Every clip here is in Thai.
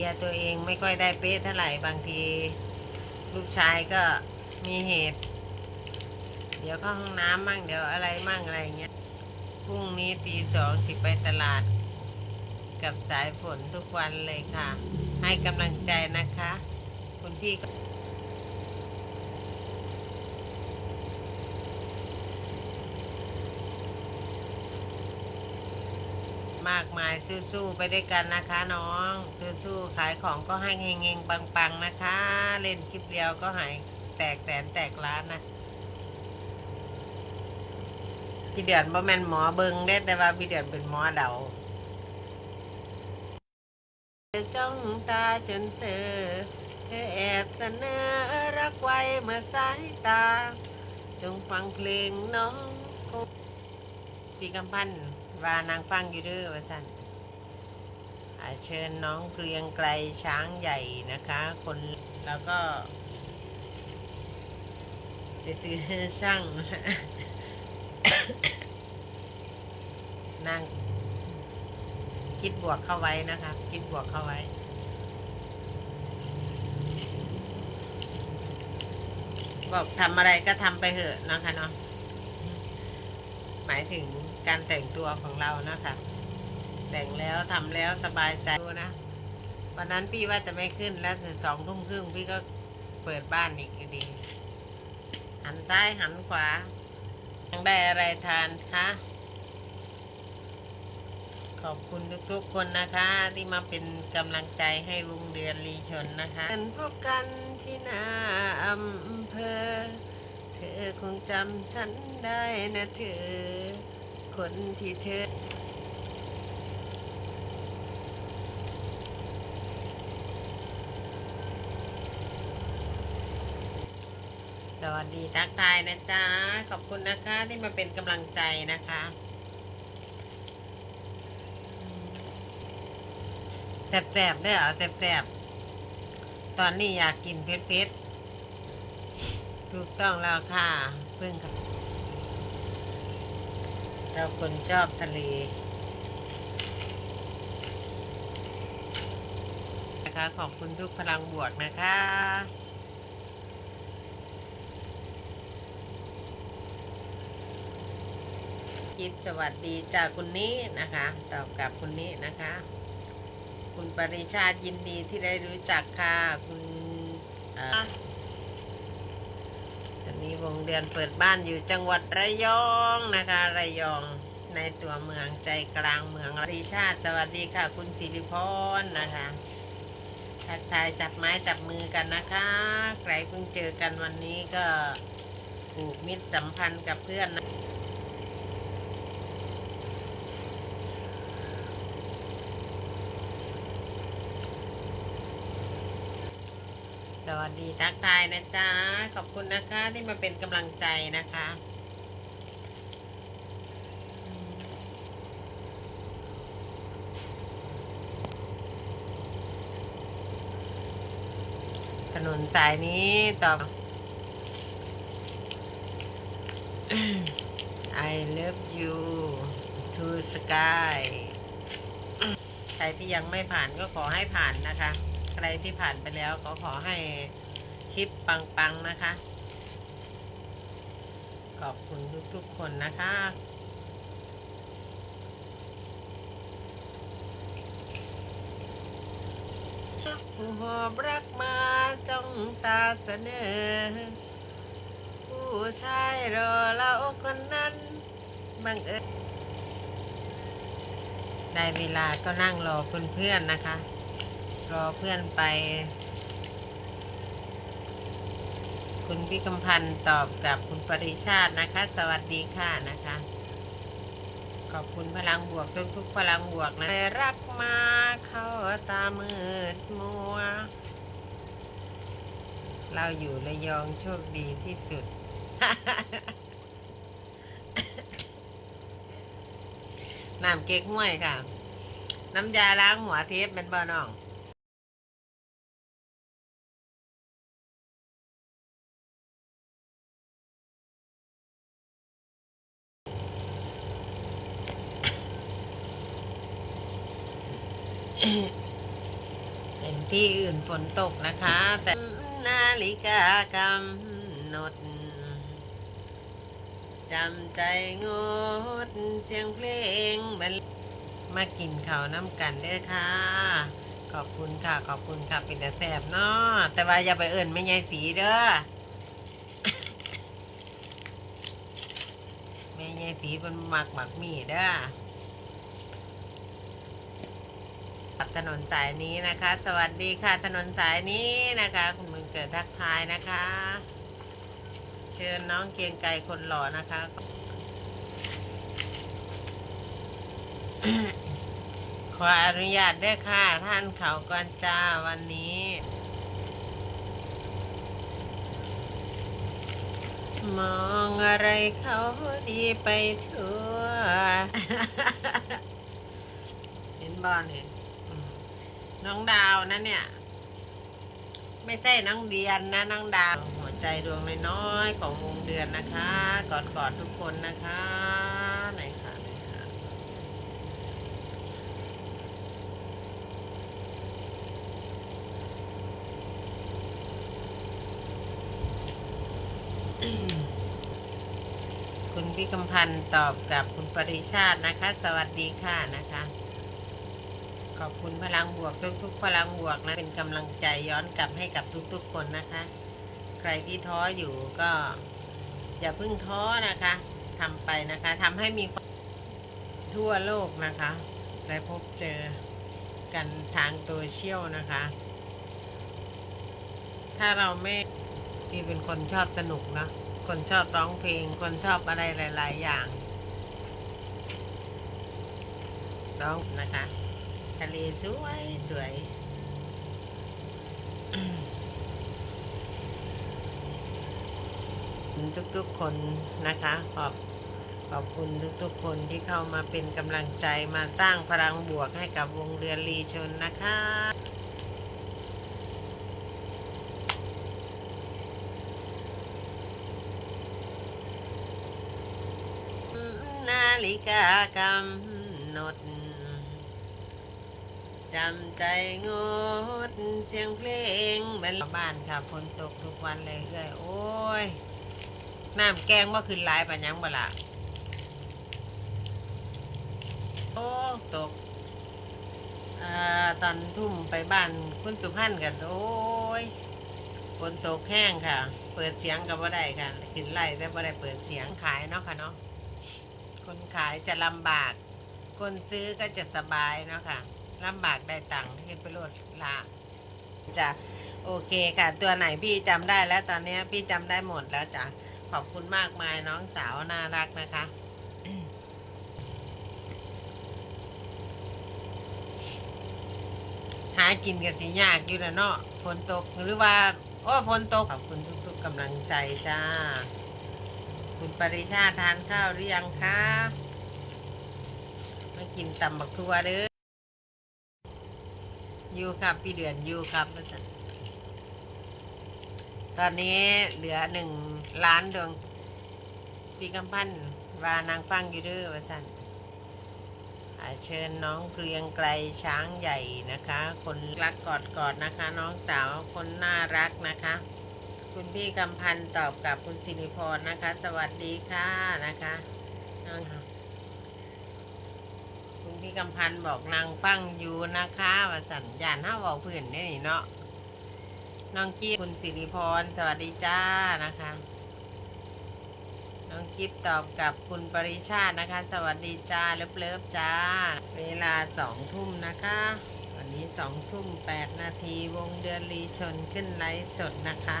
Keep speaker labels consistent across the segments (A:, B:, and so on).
A: เลียตัวเองไม่ค่อยได้เป๊ะเท่าไหร่บางที ลูกชายก็มีเหตุ เดี๋ยวเข้าห้องน้ำมั่งเดี๋ยวอะไรมั่งอะไรอย่างเงี้ยพรุ่งนี้ตีสองสิไปตลาด กับสายฝนทุกวันเลยค่ะ ให้กำลังใจนะคะ คุณพี่ มากมายสู้ๆไปด้วยกันนะคะ น้องสู้ๆขายของก็ให้เงงๆปังๆนะคะ เล่นคลิปเดียวก็หายแตกแสนแตกล้านนะพี่เดือนบ่แม่นหมอเบิงได้แต่ว่าพี่เดือนเป็นหมอเดาจ้องตาจนเสือเธอแอบเสนอรักไว้เมื่อสายตา จงฟังเพลงน้องคงพี่กำพันธ์ ว่านางฟังอยู่ด้อว่าสันอาเชิญน้องเกรียงไกลช้างใหญ่นะคะ คนแล้วก็ไปซื้อช่างนั่งคิดบวกเข้าไว้นะคะ คิดบวกเข้าไว้บอกทำอะไรก็ทำไปเถอะนะคะเนาะหมายถึง การแต่งตัวของเรานะคะแต่งแล้วทำแล้วสบายใจดูนะวันนั้นพี่ว่าจะไม่ขึ้นแล้วถึงสองทุ่มครึ่งพี่ก็เปิดบ้านอีกดี หันซ้ายหันขวายังได้อะไรทานคะขอบคุณทุกๆคนนะคะ ที่มาเป็นกำลังใจให้ลุงเดือนลีชนนะคะพบกันที่หน้าอำเภอ เธอคงจำฉันได้นะเธอ คนที่เธอสวัสดีทักทายนะจ๊ะ ขอบคุณนะคะที่มาเป็นกำลังใจนะคะ แสบๆด้วยเหรอแสบๆ ตอนนี้อยากกินเผ็ดๆ ถูกต้องแล้วค่ะ เพิ่งค่ะ เราคนชอบทะเลนะคะขอบคุณทุกพลังบวกนะคะคิดสวัสดีจากคุณนี้นะคะ ตอบกับคุณนี้นะคะ คุณปริชาติยินดีที่ได้รู้จักค่ะ คุณ นี้วงเดือนเปิดบ้านอยู่จังหวัดระยองนะคะ ระยองในตัวเมืองใจกลางเมืองริชาติสวัสดีค่ะ คุณสิริพรนะคะทักทายจับไม้จับมือกันนะคะใครเพิ่งเจอกันวันนี้ก็ผูกมิตรสัมพันธ์กับเพื่อนนะ วัสดีทักทายนะจ๊ะ ขอบคุณนะคะที่มาเป็นกำลังใจนะคะ ถนนสายนี้ต่อ I love you to sky ใครที่ยังไม่ผ่านก็ขอให้ผ่านนะคะ ใครที่ผ่านไปแล้วก็ขอให้คลิปปังๆนะคะ ขอบคุณทุกๆคนนะคะหอบรักมาจ้องตาเสนอ ผู้ชายรอเราคนนั้นบังเอิญได้เวลาก็นั่งรอเพื่อนๆนะคะ รอเพื่อนไป คุณพี่กำพันธ์ตอบกับคุณปริชาตินะคะ สวัสดีค่ะนะคะ ขอบคุณพลังบวกทุกๆพลังบวกนะรักมาเข้าตามืดมัว เราอยู่ระยองโชคดีที่สุดน้ำเก๊กห้วยค่ะ น้ำยาล้างหัวเทปเป็นบ่อน้อง เห็นที่อื่นฝนตกนะคะ แต่นาฬิกากำหนดจำใจงดเสียงเพลงบรรมากินข้าวน้ำกันเด้อค่ะ ขอบคุณค่ะ ขอบคุณค่ะ เป็นแต่แสบเนาะแต่ว่าอย่าไปเอิ่นไม่ยายสีเด้อแม่ยายสีเป็นหมักหมักมีเด้อตัด ถนนสายนี้นะคะ สวัสดีค่ะถนนสายนี้นะคะ คุณมึงเกิดทักทายนะคะ เชิญน้องเกียงไกรคนหล่อนะคะขออนุญาตด้วยค่ะท่านเขาก่อนจ้าวันนี้ มองอะไรเขาดีไปทั่ว เห็นบอลเห็น น้องดาวนะเนี่ย ไม่ใช่น้องเดียนนะน้องดาว หัวใจดวงน้อยๆของวงเดือนนะคะกอดกอดๆทุกคนนะคะไหนค่ะไหนค่ะคุณพี่กำพันธ์ตอบกับคุณปริชาตินะคะ สวัสดีค่ะนะคะ ขอบคุณพลังบวกทุกๆพลังบวกนะเป็นกำลังใจย้อนกลับให้กับทุกๆคนนะคะ ใครที่ท้ออยู่ก็ อย่าเพิ่งท้อนะคะทำไปนะคะทำให้มีความทั่วโลกนะคะได้พบเจอกันทางโซเชียลนะคะ ถ้าเราไม่ที่เป็นคนชอบสนุกนะ คนชอบร้องเพลง คนชอบอะไรหลาย ๆ อย่างร้องนะคะ ทะเลสวยสวยทุกๆคนนะคะขอบขอบคุณทุกๆคนที่เข้ามาเป็นกำลังใจมาสร้างพลังบวกให้กับวงเรือนลีชนนะคะนาฬิกากำหนด จำใจงดเสียงเพลงบรรบ้านค่ะฝนตกทุกวันเลยเอ้ยโอ้ยน้ำแกงว่าขึ้นลายปัญญังบ่ละโอ้ตกอตอนทุ่มไปบ้านคุณสุพันธ์กัน โอ้ยฝนตกแห้งค่ะ เปิดเสียงกับว่าได้ค่ะขึ้นไล่แต่ว่าได้เปิดเสียงขายเนาะค่ะเนาะคนขายจะลำบาก คนซื้อก็จะสบายเนาะค่ะ ลำบากได้ตังค์เฮ็ดไปโลดละจะโอเคค่ะ ตัวไหนพี่จำได้แล้วตอนนี้พี่จำได้หมดแล้วจ้ะขอบคุณมากมายน้องสาวน่ารักนะคะหากินกันสิยากอยู่นะเนาะฝนตกหรือว่าโอ้ฝนตกขอบคุณทุกๆกำลังใจจ้า คุณปริชาทานข้าวหรือยังคะมากินตำบักทัวเด้อ อยู่ครับพี่เดือนอยู่ครับตอนนี้เหลือหนึ่งล้านดวงพี่กำพันวานางฟังอยู่ด้อว่าสันอ่าเชิญน้องเกรียงไกลช้างใหญ่นะคะ คนรักกอดกอดนะคะ น้องสาวคนน่ารักนะคะ คุณพี่กำพันตอบกับคุณสิริพรนะคะ สวัสดีค่ะนะคะ พี่กำพันบอกนางฟังอยู่นะคะว่าสัญญาณห้าบอกผื่นได้นี่เนาะน้องกี้คุณสิริพร สวัสดีจ้านะคะ น้องกิฟตอบกับคุณปริชาตินะคะ สวัสดีจ้าเลิฟเลิฟจ้า เวลาสองทุ่มนะคะ วันนี้สองทุ่มแปดนาทีวงเดือนลีชนขึ้นไลฟ์สดนะคะ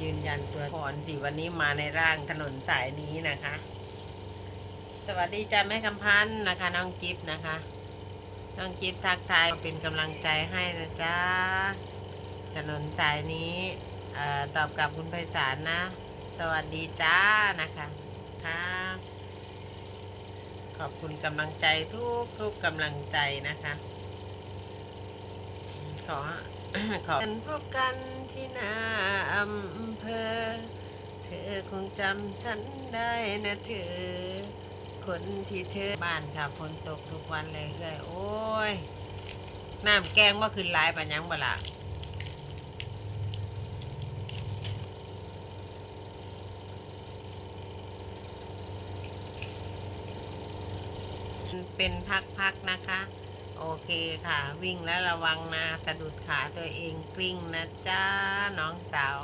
A: ยืนยันตัวพรสิวันนี้มาในร่างถนนสายนี้นะคะ สวัสดีจ้าแม่คำพันธ์นะคะ น้องกิฟนะคะ น้องกิฟทักทายเป็นกำลังใจให้นะจ้าถนนสายนี้ออตอบกับคุณไพศาลนะ สวัสดีจ้านะคะค่ะขอบคุณกำลังใจทุกทุกกำลังใจนะคะ ขอขอพบกันที่หน้าอำเภอ เธอคงจำฉันได้นะเธอ คนที่เธอบ้านค่ะฝนตกทุกวันเลยเลยโอ้ยน้ำแกงว่าขึ้นหลายปัญญังบ่ละเป็นพักๆนะคะ โอเคค่ะ วิ่งแล้วระวังนะสะดุดขาตัวเองกลิ้งนะจ้าน้องสาว